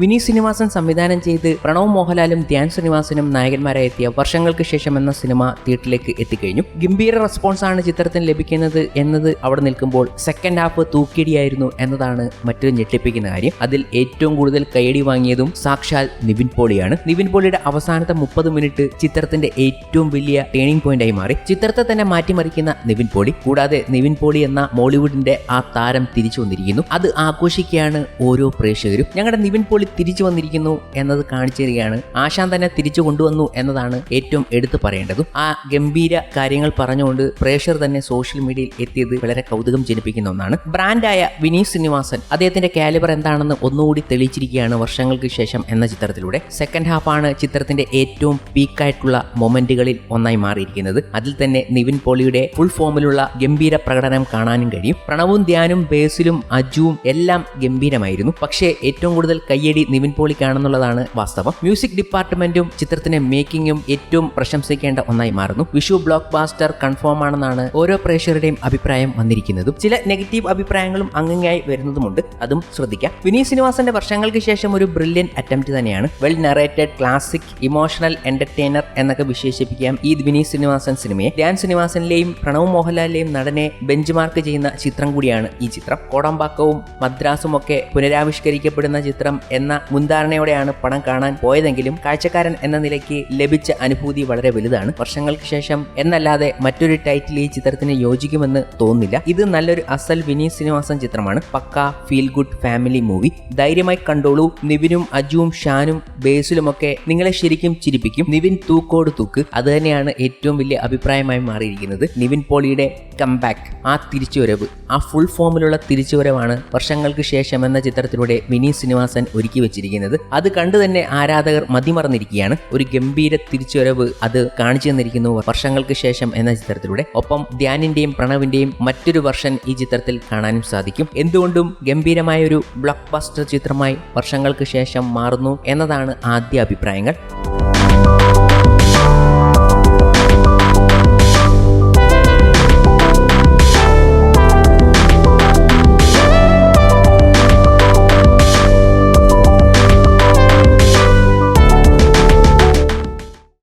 വിനീത് ശ്രീനിവാസൻ സംവിധാനം ചെയ്ത് പ്രണവ് മോഹൻലാലും ധ്യാൻ ശ്രീനിവാസനും നായകന്മാരായി എത്തിയ വർഷങ്ങൾക്ക് ശേഷം എന്ന സിനിമ തിയേറ്ററിലേക്ക് എത്തിക്കഴിഞ്ഞു. ഗംഭീര റെസ്പോൺസ് ആണ് ചിത്രത്തിന് ലഭിക്കുന്നത് എന്നത് അവിടെ നിൽക്കുമ്പോൾ സെക്കൻഡ് ഹാഫ് തൂക്കിയടിയായിരുന്നു എന്നതാണ് മറ്റൊരു ഞെട്ടിപ്പിക്കുന്ന കാര്യം. അതിൽ ഏറ്റവും കൂടുതൽ കൈയടി വാങ്ങിയതും സാക്ഷാൽ നിവിൻ പോളിയാണ്. നിവിൻ പോളിയുടെ അവസാനത്തെ മുപ്പത് മിനിറ്റ് ചിത്രത്തിന്റെ ഏറ്റവും വലിയ ടേണിംഗ് പോയിന്റായി മാറി. ചിത്രത്തെ തന്നെ മാറ്റിമറിക്കുന്ന നിവിൻ പോളി കൂടാതെ നിവിൻ പോളി എന്ന മോളിവുഡിന്റെ ആ താരം തിരിച്ചു വന്നിരിക്കുന്നു അത് ആഘോഷിക്കുകയാണ് ഓരോ പ്രേക്ഷകരും. ഞങ്ങളുടെ നിവിൻ പോളി തിരിച്ചു വന്നിരിക്കുന്നു എന്നത് കാണിച്ചു തരികയാണ്. ആശാൻ തന്നെ തിരിച്ചു കൊണ്ടുവന്നു എന്നതാണ് ഏറ്റവും എടുത്തു പറയേണ്ടതും. ആ ഗംഭീര കാര്യങ്ങൾ പറഞ്ഞുകൊണ്ട് പ്രേക്ഷകർ തന്നെ സോഷ്യൽ മീഡിയയിൽ എത്തിയത് വളരെ കൗതുകം ജനിപ്പിക്കുന്ന ഒന്നാണ്. ബ്രാൻഡായ വിനീത് ശ്രീനിവാസൻ അദ്ദേഹത്തിന്റെ കാലിബർ എന്താണെന്ന് ഒന്നുകൂടി തെളിയിച്ചിരിക്കുകയാണ് വർഷങ്ങൾക്ക് ശേഷം എന്ന ചിത്രത്തിലൂടെ. സെക്കൻഡ് ഹാഫാണ് ചിത്രത്തിന്റെ ഏറ്റവും പീക്കായിട്ടുള്ള മൊമെന്റുകളിൽ ഒന്നായി മാറിയിരിക്കുന്നത്. അതിൽ തന്നെ നിവിൻ പോളിയുടെ ഫുൾ ഫോമിലുള്ള ഗംഭീര പ്രകടനം കാണാനും കഴിയും. പ്രണവും ധ്യാനും ബേസിലും അജുവും എല്ലാം ഗംഭീരമായിരുന്നു. പക്ഷേ ഏറ്റവും കൂടുതൽ കയ്യടി നിവിൻ പോളിക്കാണെന്നുള്ളതാണ് വാസ്തവം. മ്യൂസിക് ഡിപ്പാർട്ട്മെന്റും ചിത്രത്തിന്റെ മേക്കിംഗും ഏറ്റവും പ്രശംസിക്കേണ്ട ഒന്നായി മാറുന്നു. വിഷു ബ്ലോക്ക് ബാസ്റ്റർ കൺഫേം ആണെന്നാണ് ഓരോ പ്രേക്ഷകരുടെയും അഭിപ്രായം വന്നിരിക്കുന്നതും. ചില നെഗറ്റീവ് അഭിപ്രായങ്ങളും അങ്ങനെയായി വരുന്നതുമുണ്ട്. അതും ശ്രദ്ധിക്കാം. വിനീത് ശ്രീനിവാസന്റെ വർഷങ്ങൾക്ക് ശേഷം ഒരു ബ്രില്യൻ അറ്റംപ്റ്റ് തന്നെയാണ്. Well narrated classic emotional entertainer എന്നൊക്കെ വിശേഷിപ്പിക്കാം ഈ വിനീത് ശ്രീനിവാസൻ സിനിമയെ. ഡാൻ ശ്രീനിവാസനിലെയും പ്രണവ് മോഹൻലാലിലെയും നടനെ ബെഞ്ച് മാർക്ക് ചെയ്യുന്ന ചിത്രം കൂടിയാണ് ഈ ചിത്രം. കോടമ്പാക്കവും മദ്രാസും ഒക്കെ പുനരാവിഷ്കരിക്കപ്പെടുന്ന ചിത്രം എന്ന മുൻധാരണയോടെയാണ് പടം കാണാൻ പോയതെങ്കിലും കാഴ്ചക്കാരൻ എന്ന നിലയ്ക്ക് ലഭിച്ച അനുഭൂതി വളരെ വലുതാണ്. വർഷങ്ങൾക്ക് ശേഷം എന്നല്ലാതെ മറ്റൊരു ടൈറ്റിൽ ഈ ചിത്രത്തിന് യോജിക്കുമെന്ന് തോന്നില്ല ഇത് നല്ലൊരു അസൽ വിനീത് ശ്രീനിവാസൻ ചിത്രമാണ്. പക്ക ഫീൽ ഗുഡ് ഫാമിലി മൂവി ധൈര്യമായി കണ്ടോളൂ. നിവിനും അജുവും ഷാനും ബേസിലുമൊക്കെ നിങ്ങളെ ശരിക്കും ചിരിപ്പിക്കും. നിവിൻ തൂക്കോട് തൂക്ക്. അത് തന്നെയാണ് ഏറ്റവും വലിയ അഭിപ്രായമായി മാറിയിരിക്കുന്നത്. നിവിൻ പോളിയുടെ കംബാക്ക് ആ തിരിച്ചുവരവ് ആ ഫുൾ ഫോമിലുള്ള തിരിച്ചുവരവാണ് വർഷങ്ങൾക്ക് ശേഷം എന്ന ചിത്രത്തിലൂടെ വിനീത് ശ്രീനിവാസൻ ഒരുക്കി വെച്ചിരിക്കുന്നത്. അത് കണ്ടു തന്നെ ആരാധകർ മതിമറന്നിരിക്കുകയാണ്. ഒരു ഗംഭീര തിരിച്ചുവരവ് അത് കാണിച്ചു തന്നിരിക്കുന്നു വർഷങ്ങൾക്ക് ശേഷം എന്ന ചിത്രത്തിലൂടെ. ഒപ്പം ധ്യാനിന്റെയും പ്രണവിന്റെയും മറ്റൊരു വർഷൻ ഈ ചിത്രത്തിൽ കാണാനും സാധിക്കും. എന്തുകൊണ്ടും ഗംഭീരമായ ഒരു ബ്ലോക്ക് ബസ്റ്റർ ചിത്രമായി വർഷങ്ങൾക്ക് ശേഷം മാറുന്നു എന്നതാണ് ആദ്യ അഭിപ്രായങ്ങൾ.